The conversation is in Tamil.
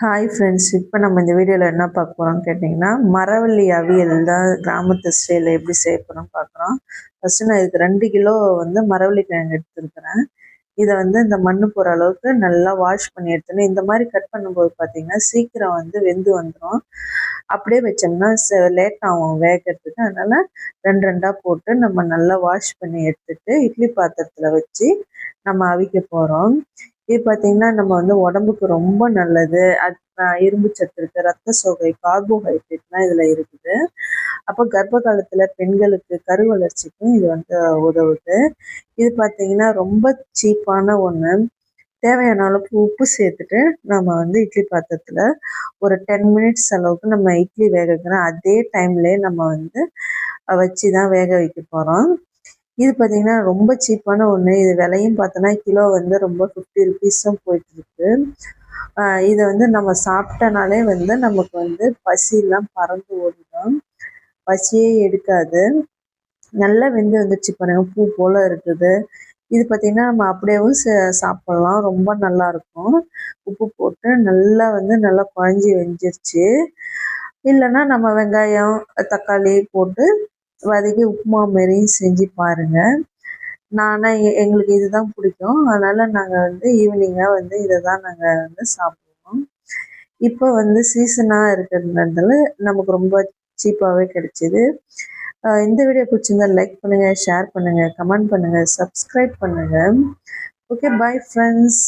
ஹாய் ஃப்ரெண்ட்ஸ் இப்போ நம்ம இந்த வீடியோவில் என்ன பார்க்க போகிறோம்னு கேட்டிங்கன்னா மரவள்ளி அவியல் தான் கிராமத்து ஸ்டைலில் எப்படி செய்ய பார்க்குறோம் ஃபஸ்ட்டு நான் இதுக்கு ரெண்டு கிலோ வந்து மரவள்ளி கிழங்கு எடுத்துருக்கிறேன். இதை வந்து இந்த மண் போகிற அளவுக்கு நல்லா வாஷ் பண்ணி எடுத்துன்னு இந்த மாதிரி கட் பண்ணும்போது பார்த்தீங்கன்னா சீக்கிரம் வந்து வெந்து வந்துடும் அப்படியே வச்சோம்னா லேட் ஆகும் வேகிறதுக்கு. அதனால் ரெண்டு ரெண்டாக போட்டு நம்ம நல்லா வாஷ் பண்ணி எடுத்துட்டு இட்லி பாத்திரத்தில் வச்சு நம்ம அவிக்க போகிறோம் இது பார்த்தீங்கன்னா நம்ம வந்து உடம்புக்கு ரொம்ப நல்லது. அது இரும்பு சத்து இருக்குது ரத்த சோகை கார்போஹைட்ரேட்லாம் இதில் இருக்குது. அப்போ கர்ப்ப காலத்தில் பெண்களுக்கு கரு வளர்ச்சிக்கும் இது வந்து உதவுது. இது பார்த்தீங்கன்னா ரொம்ப சீப்பான ஒன்று தேவையான அளவுக்கு உப்பு சேர்த்துட்டு நம்ம வந்து இட்லி பாத்திரத்தில் ஒரு டென் மினிட்ஸ் அளவுக்கு நம்ம இட்லி வேக வைக்கிறோம் அதே டைம்லேயே நம்ம வந்து வச்சு தான் வேக வைக்க போகிறோம் இது பார்த்தீங்கன்னா ரொம்ப சீப்பான ஒன்று இது விலையும் பார்த்தோன்னா கிலோ வந்து ரொம்ப ஃபிஃப்டி ருபீஸும் போயிட்டுருக்கு. இதை வந்து நம்ம சாப்பிட்டனாலே வந்து நமக்கு வந்து பசியெல்லாம் பறந்து ஓடிடும். பசியே எடுக்காது. நல்லா வெந்து வந்துச்சு பாருங்க. பூ போல் இருக்குது. இது பார்த்திங்கன்னா நம்ம அப்படியேவும் சாப்பிட்லாம். ரொம்ப நல்லாயிருக்கும் உப்பு போட்டு நல்லா வந்து நல்லா குழஞ்சி வெஞ்சிருச்சு இல்லைன்னா நம்ம வெங்காயம் தக்காளி போட்டு வதக்கி உப்புமா மாரியும் செஞ்சு பாருங்கள் நானாக எங்களுக்கு இதுதான் பிடிக்கும். அதனால் நாங்கள் வந்து ஈவினிங்காக வந்து இதை தான் நாங்கள் வந்து சாப்பிடுவோம். இப்போ வந்து சீசனாக இருக்கிறதுனால நமக்கு ரொம்ப சீப்பாகவே கிடைச்சிது. இந்த வீடியோ பிடிச்சிருந்தா லைக் பண்ணுங்கள் ஷேர் பண்ணுங்கள் கமெண்ட் பண்ணுங்கள் சப்ஸ்கிரைப் பண்ணுங்கள் ஓகே பாய் ஃப்ரெண்ட்ஸ்